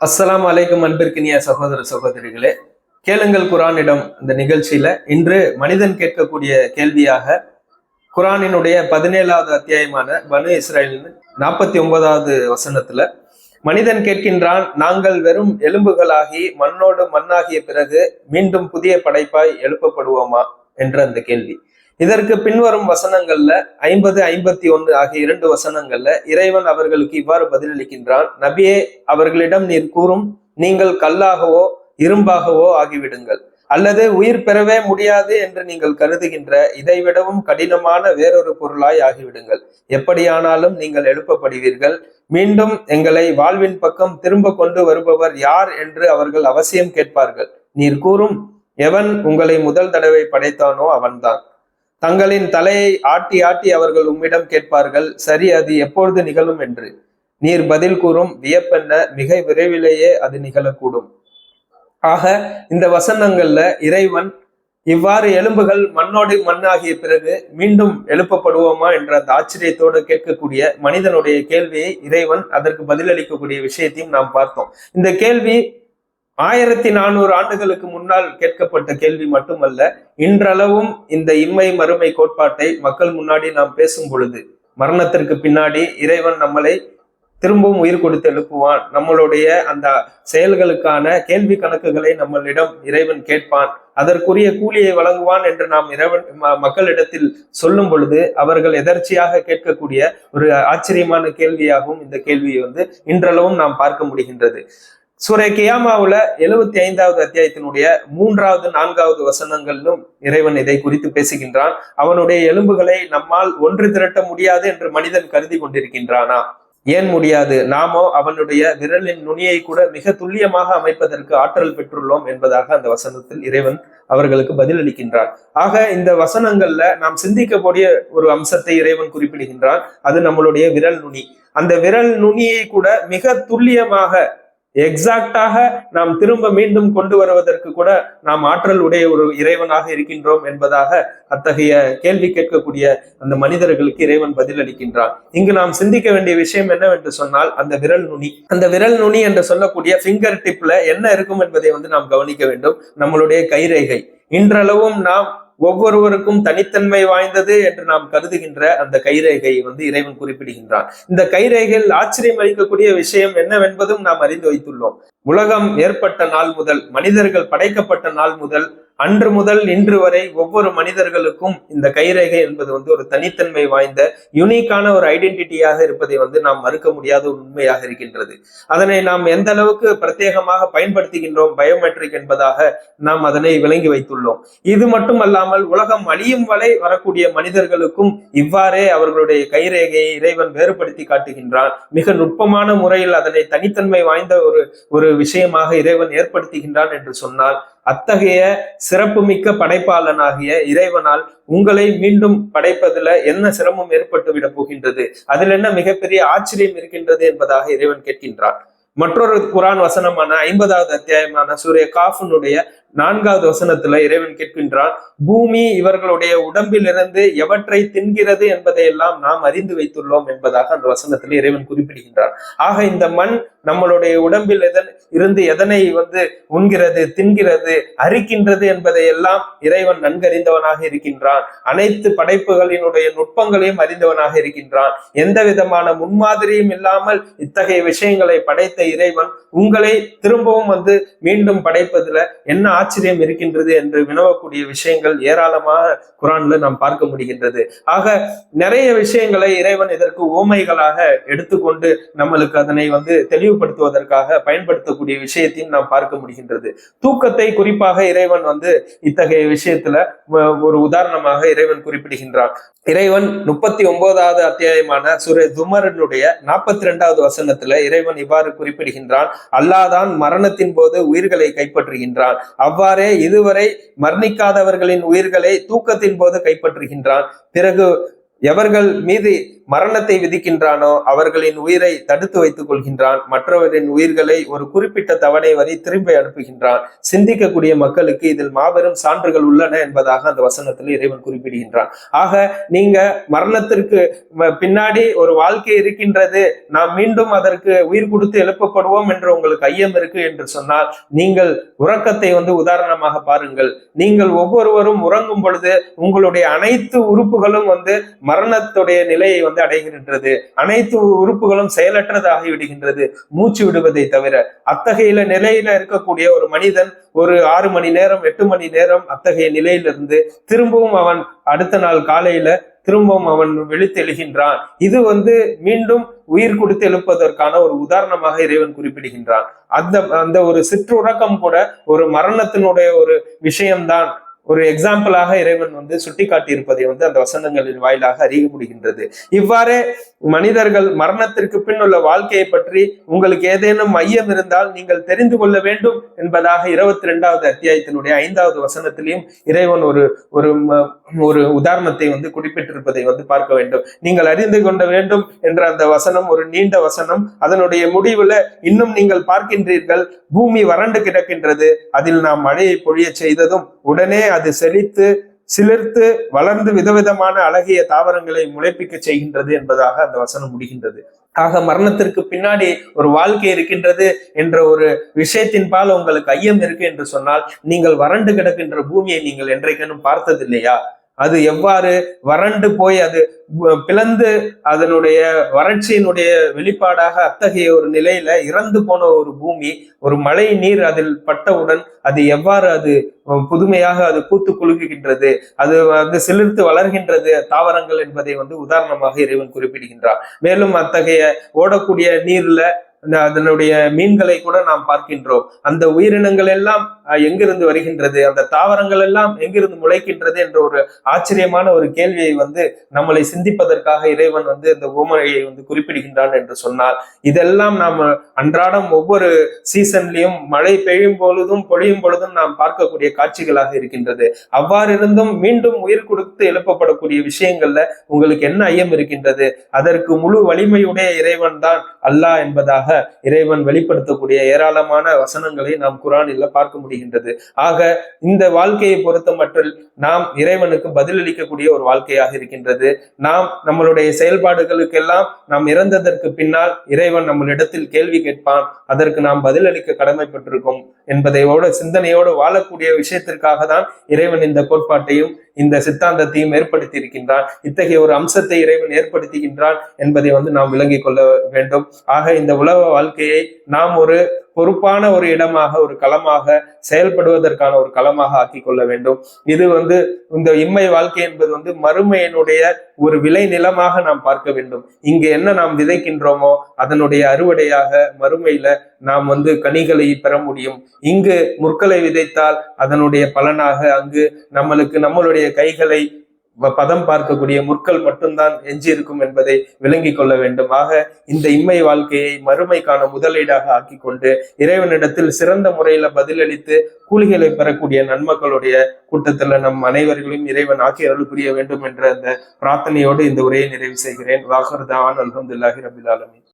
அஸ்லாம் அலைக்கும் அன்பிற்கினிய சகோதர சகோதரிகளே கேளுங்கள் குரானிடம் இந்த நிகழ்ச்சியில. இன்று மனிதன் கேட்கக்கூடிய கேள்வியாக குரானினுடைய பதினேழாவது அத்தியாயமான பனு இஸ்ரேலின் நாற்பத்தி ஒன்பதாவது வசனத்துல மனிதன் கேட்கின்றான் நாங்கள் வெறும் எலும்புகளாகி மண்ணோடு மண்ணாகிய பிறகு மீண்டும் புதிய படைப்பாய் எழுப்பப்படுவோமா? என்ற அந்த கேள்வி. இதற்கு பின்வரும் வசனங்கள்ல ஐம்பது ஐம்பத்தி ஒன்று ஆகிய இரண்டு வசனங்கள்ல இறைவன் அவர்களுக்கு இவ்வாறு பதிலளிக்கின்றான். நபியே அவர்களிடம் நீர் கூறும் நீங்கள் கல்லாகவோ இரும்பாகவோ ஆகிவிடுங்கள். அல்லது உயிர் பெறவே முடியாது என்று நீங்கள் கருதுகின்ற இதைவிடவும் கடினமான வேறொரு பொருளாய் ஆகிவிடுங்கள். எப்படியானாலும் நீங்கள் எழுப்பப்படுவீர்கள். மீண்டும் எங்களை வாழ்வின் பக்கம் திரும்ப கொண்டு வருபவர் யார் என்று அவர்கள் அவசியம் கேட்பார்கள். நீர் கூறும் எவன் உங்களை முதல் தடவை படைத்தானோ அவன்தான். தங்களின் தலையை ஆட்டி ஆட்டி அவர்கள் உம்மிடம் கேட்பார்கள் சரி அது எப்பொழுது நிகழும் என்று. நீர் பதில் கூறும் வியப்பென்ன மிக விரைவிலேயே அது நிகழக்கூடும். ஆக இந்த வசனங்கள்ல இறைவன் இவ்வாறு எலும்புகள் மண்ணோடு மண்ணாகிய பிறகு மீண்டும் எழுப்பப்படுவோமா என்ற அந்த ஆச்சரியத்தோடு கேட்கக்கூடிய மனிதனுடைய கேள்வியை இறைவன் அதற்கு பதிலளிக்கக்கூடிய விஷயத்தையும் நாம் பார்த்தோம். இந்த கேள்வி ஆயிரத்தி நானூறு ஆண்டுகளுக்கு முன்னால் கேட்கப்பட்ட கேள்வி மட்டுமல்ல இன்றளவும் இந்த இம்மை மறுமை கோட்பாட்டை மக்கள் முன்னாடி நாம் பேசும் பொழுது மரணத்திற்கு பின்னாடி இறைவன் நம்மளை திரும்பவும் உயிர் கொடுத்து எழுப்புவான். நம்மளுடைய அந்த செயல்களுக்கான கேள்வி கணக்குகளை நம்மளிடம் இறைவன் கேட்பான். அதற்குரிய கூலியை வழங்குவான் என்று நாம் இறைவன் மக்களிடத்தில் சொல்லும் பொழுது அவர்கள் எதர்ச்சியாக கேட்கக்கூடிய ஒரு ஆச்சரியமான கேள்வியாகவும் இந்த கேள்வியை வந்து இன்றளவும் நாம் பார்க்க முடிகின்றது. சூரை கியாமாவுல எழுபத்தி ஐந்தாவது அத்தியாயத்தினுடைய மூன்றாவது நான்காவது வசனங்களிலும் இறைவன் இதை குறித்து பேசுகின்றான். அவனுடைய எலும்புகளை நம்மால் ஒன்று திரட்ட முடியாது என்று மனிதன் கருதி கொண்டிருக்கின்றானா? ஏன் முடியாது? நாமோ அவனுடைய விரலின் நுனியை கூட மிக துல்லியமாக அமைப்பதற்கு ஆற்றல் பெற்றுள்ளோம் என்பதாக அந்த வசனத்தில் இறைவன் அவர்களுக்கு பதிலளிக்கின்றான். ஆக இந்த வசனங்கள்ல நாம் சிந்திக்கக்கூடிய ஒரு அம்சத்தை இறைவன் குறிப்பிடுகின்றான். அது நம்மளுடைய விரல் நுனி. அந்த விரல் நுனியை கூட மிக துல்லியமாக எக்ஸாக்டாக நாம் திரும்ப மீண்டும் கொண்டு வருவதற்கு கூட நாம் ஆற்றல் உடைய ஒரு இறைவனாக இருக்கின்றோம் என்பதாக அத்தகைய கேள்வி கேட்கக்கூடிய அந்த மனிதர்களுக்கு இறைவன் பதில் அளிக்கின்றான் இங்கு நாம் சிந்திக்க வேண்டிய விஷயம் என்னவென்று சொன்னால் அந்த விரல் நுனி. அந்த விரல் நுனி என்று சொல்லக்கூடிய ஃபிங்கர் டிப்ல என்ன இருக்கும் என்பதை வந்து நாம் கவனிக்க வேண்டும். நம்மளுடைய கைரேகை. இன்றளவும் நாம் ஒவ்வொருவருக்கும் தனித்தன்மை வாய்ந்தது என்று நாம் கருதுகின்ற அந்த கைரேகை வந்து இறைவன் குறிப்பிடுகின்றான். இந்த கைரேகையில் ஆச்சரியம் அளிக்கக்கூடிய விஷயம் என்னவென்பதும் நாம் அறிந்து வைத்துள்ளோம். உலகம் ஏற்பட்ட நாள் முதல் மனிதர்கள் படைக்கப்பட்ட நாள் முதல் அன்று முதல் இன்று வரை ஒவ்வொரு மனிதர்களுக்கும் இந்த கைரேகை என்பது வந்து ஒரு தனித்தன்மை வாய்ந்த யுனிக்கான ஒரு ஐடென்டிட்டியாக இருப்பதை வந்து நாம் மறுக்க முடியாத ஒரு உண்மையாக இருக்கின்றது. அதனை நாம் எந்த அளவுக்கு பிரத்யேகமாக பயன்படுத்துகின்றோம் பயோமெட்ரிக் என்பதாக நாம் அதனை விளங்கி வைத்துள்ளோம். இது மட்டுமல்லாமல் உலகம் அழியும் வரை வரக்கூடிய மனிதர்களுக்கும் இவ்வாறே அவர்களுடைய கைரேகையை இறைவன் வேறுபடுத்தி காட்டுகின்றான். மிக நுட்பமான முறையில் அதனை தனித்தன்மை வாய்ந்த ஒரு ஒரு விஷயமாக இறைவன் ஏற்படுத்துகின்றான் என்று சொன்னால் அத்தகைய சிறப்புமிக்க படைப்பாளனாகிய இறைவனால் உங்களை மீண்டும் படைப்பதுல என்ன சிரமம் ஏற்பட்டு விட போகின்றது? அதில் என்ன மிகப்பெரிய ஆச்சரியம் இருக்கின்றது என்பதாக இறைவன் கேட்கின்றான். மற்றொரு குரான் வசனமான ஐம்பதாவது அத்தியாயமான சூரிய காஃபனுடைய நான்காவது வசனத்துல இறைவன் கேட்கின்றான் பூமி இவர்களுடைய உடம்பிலிருந்து எவற்றை தின்கிறது என்பதை எல்லாம் நாம் அறிந்து வைத்துள்ளோம் என்பதாக அந்த வசனத்துல இறைவன் குறிப்பிடுகின்றான். ஆக இந்த மண் நம்மளுடைய உடம்பில் எதன் இருந்து எதனை வந்து உண்கிறது தின்கிறது அரிக்கின்றது என்பதை எல்லாம் இறைவன் நன்கறிந்தவனாக இருக்கின்றான். அனைத்து படைப்புகளினுடைய நுட்பங்களையும் அறிந்தவனாக இருக்கின்றான். எந்த விதமான முன்மாதிரியும் இல்லாமல் இத்தகைய விஷயங்களை படைத்த இறைவன் உங்களை திரும்பவும் வந்து மீண்டும் படைப்பதுல என்ன ஆச்சரியம் இருக்கின்றது என்று வினவக்கூடிய விஷயங்கள் ஏராளமாக குரான்ல நாம் பார்க்க முடிகின்றது. ஆக நிறைய விஷயங்களை இறைவன் இதற்கு ஓமைகளாக எடுத்துக்கொண்டு நம்மளுக்கு அதனை வந்து தெளிவுபடுத்துவதற்காக பயன்படுத்தக்கூடிய விஷயத்தையும் நாம் பார்க்க முடிகின்றது. தூக்கத்தை குறிப்பாக இறைவன் வந்து இத்தகைய விஷயத்துல ஒரு உதாரணமாக இறைவன் குறிப்பிடுகின்றான். இறைவன் முப்பத்தி ஒன்பதாவது அத்தியாயமான சுரே துமரனுடைய நாற்பத்தி ரெண்டாவது வசனத்துல இறைவன் இவ்வாறு குறிப்பிடுகின்றான் அல்லாதான் மரணத்தின் போது உயிர்களை கைப்பற்றுகின்றான். அவ்வாறே இதுவரை மரணிக்காதவர்களின் உயிர்களை தூக்கத்தின் போது கைப்பற்றுகின்றான். பிறகு எவர்கள் மீது மரணத்தை விதிக்கின்றானோ அவர்களின் உயிரை தடுத்து வைத்துக் கொள்கின்றான். மற்றவரின் உயிர்களை ஒரு குறிப்பிட்ட தவணை வரை திரும்பி அனுப்புகின்றான். சிந்திக்கக்கூடிய மக்களுக்கு இதில் மாபெரும் சான்றுகள் உள்ளன என்பதாக அந்த வசனத்தில் இறைவன் குறிப்பிடுகின்றான். ஆக நீங்க மரணத்திற்கு பின்னாடி ஒரு வாழ்க்கை இருக்கின்றது. நாம் மீண்டும் அதற்கு உயிர் கொடுத்து எழுப்பப்படுவோம் என்று உங்களுக்கு ஐயம் இருக்கு என்று சொன்னால் நீங்கள் உறக்கத்தை வந்து உதாரணமாக பாருங்கள். நீங்கள் ஒவ்வொருவரும் உறங்கும் பொழுது உங்களுடைய அனைத்து உறுப்புகளும் வந்து மரணத்துடைய நிலையை வந்து வந்து அடைகின்றது. அனைத்து உறுப்புகளும் செயலற்றதாகி விடுகின்றது மூச்சு விடுவதை தவிர அத்தகைய நிலையில இருக்கக்கூடிய ஒரு மனிதன் ஒரு ஆறு மணி நேரம் எட்டு மணி நேரம் அத்தகைய நிலையிலிருந்து திரும்பவும் அவன் அடுத்த நாள் காலையில திரும்பவும் அவன் விழித்தெழுகின்றான். இது வந்து மீண்டும் உயிர் கொடுத்து எழுப்பதற்கான ஒரு உதாரணமாக இறைவன் குறிப்பிடுகின்றான். அந்த அந்த ஒரு சிற்றுறக்கம் கூட ஒரு மரணத்தினுடைய ஒரு விஷயம்தான். ஒரு எக்ஸாம்பிளாக இறைவன் வந்து சுட்டிக்காட்டி இருப்பதை வந்து அந்த வசந்தங்களின் வாயிலாக அறிய முடிகின்றது இவ்வாறே மனிதர்கள் மரணத்திற்கு பின் உள்ள வாழ்க்கையை பற்றி உங்களுக்கு ஏதேனும் மையம் இருந்தால் நீங்கள் தெரிந்து கொள்ள வேண்டும் என்பதாக இருபத்தி ரெண்டாவது அத்தியாயத்தினுடைய ஐந்தாவது வசனத்திலையும் இறைவன் ஒரு ஒரு ஒரு உதாரணத்தை வந்து குறிப்பிட்டிருப்பதை வந்து பார்க்க வேண்டும். நீங்கள் அறிந்து கொள்ள வேண்டும் என்ற அந்த வசனம் ஒரு நீண்ட வசனம். அதனுடைய முடிவுல இன்னும் நீங்கள் பார்க்கின்றீர்கள் பூமி வறண்டு கிடக்கின்றது. அதில் நாம் மழையை பொழிய செய்ததும் உடனே அது செழித்து சிலிர்த்து வளர்ந்து விதவிதமான அழகிய தாவரங்களை முளைப்பிக்க செய்கின்றது என்பதாக அந்த வசனம் முடிகின்றது. ஆக மரணத்திற்கு பின்னாடி ஒரு வாழ்க்கை இருக்கின்றது என்ற ஒரு விஷயத்தின் பால் உங்களுக்கு ஐயம் இருக்கு என்று சொன்னால் நீங்கள் வறண்டு கிடக்கின்ற பூமியை நீங்கள் என்றைக்கேனும் பார்த்ததில்லையா? அது எவ்வாறு வறண்டு போய் அது பிளந்து அதனுடைய வறட்சியினுடைய வெளிப்பாடாக அத்தகைய ஒரு நிலையில இறந்து போன ஒரு பூமி ஒரு மழை நீர் அதில் பட்டவுடன் அது எவ்வாறு அது புதுமையாக அது கூத்து குலுங்குகின்றது அது வந்து சிலிர்த்து வளர்கின்றது தாவரங்கள் என்பதை வந்து உதாரணமாக இறைவன் குறிப்பிடுகின்றார். மேலும் அத்தகைய ஓடக்கூடிய நீர்ல அதனுடைய மீன்களை கூட நாம் பார்க்கின்றோம். அந்த உயிரினங்கள் எல்லாம் எங்கிருந்து வருகின்றது? அந்த தாவரங்கள் எல்லாம் எங்கிருந்து முளைக்கின்றது என்ற ஒரு ஆச்சரியமான ஒரு கேள்வியை வந்து நம்மளை சிந்திப்பதற்காக இறைவன் வந்து இந்த உவமையை வந்து குறிப்பிடுகின்றான் என்று சொன்னால் இதெல்லாம் நாம் அன்றாடம் ஒவ்வொரு சீசன்லயும் மழை பெய்யும் பொழுதும் பொழியும் பொழுதும் நாம் பார்க்கக்கூடிய காட்சிகளாக இருக்கின்றது. அவ்வாறு இருந்தும் மீண்டும் உயிர் கொடுத்து எழுப்பப்படக்கூடிய விஷயங்கள்ல உங்களுக்கு என்ன ஐயம் இருக்கின்றது? அதற்கு முழு வலிமையுடைய இறைவன் தான் அல்லாஹ் என்பதாக இறைவன் வெளிப்படுத்தக்கூடிய ஏராளமான வசனங்களை நாம் குரானில் பார்க்க முடிகின்றது. ஆக இந்த வாழ்க்கையை பொறுத்த மட்டில் நாம் இறைவனுக்கு பதிலளிக்கக்கூடிய ஒரு வாழ்க்கையாக இருக்கின்றது. நாம் நம்மளுடைய செயல்பாடுகளுக்கெல்லாம் நாம் இறந்ததற்கு பின்னால் இறைவன் நம்மளிடத்தில் கேள்வி கேட்பான். அதற்கு நாம் பதிலளிக்க கடமைப்பட்டிருக்கும். என்பதையோட சிந்தனையோடு வாழக்கூடிய விஷயத்திற்காக தான் இறைவன் இந்த கோட்பாட்டையும் இந்த சித்தாந்தத்தையும் ஏற்படுத்தி இருக்கின்றான் இத்தகைய ஒரு அம்சத்தை இறைவன் ஏற்படுத்துகின்றான் என்பதை வந்து நாம் விளங்கிக் கொள்ள வேண்டும். ஆக இந்த உலக வாழ்க்கையை நாம் ஒரு பொறுப்பான ஒரு இடமாக ஒரு களமாக செயல்படுவதற்கான ஒரு களமாக ஆக்கி கொள்ள வேண்டும். இது வந்து இந்த இம்மை வாழ்க்கை என்பது வந்து மறுமையினுடைய ஒரு விளை நிலமாக நாம் பார்க்க வேண்டும். இங்கு என்ன நாம் விதைக்கின்றோமோ அதனுடைய அறுவடையாக மறுமையில நாம் வந்து கனிகளை பெற முடியும். இங்கு முற்களை விதைத்தால் அதனுடைய பலனாக அங்கு நம்மளுக்கு நம்மளுடைய கைகளை பதம் பார்க்கக்கூடிய முற்கள் மட்டும்தான் எஞ்சி இருக்கும் என்பதை விளங்கிக் கொள்ள வேண்டும். ஆக இந்த இம்மை வாழ்க்கையை மறுமைக்கான முதலீடாக ஆக்கி கொண்டு இறைவனிடத்தில் சிறந்த முறையில பதிலளித்து கூலிகளை பெறக்கூடிய நன்மக்களுடைய கூட்டத்துல நம் அனைவர்களையும் இறைவன் ஆக்கி அருள் புரிய வேண்டும் என்ற அந்த பிரார்த்தனையோடு இந்த உரையை நிறைவு செய்கிறேன். வாகர்தான் அல்ஹம்துல்லாஹி ரபில் ஆலமின்.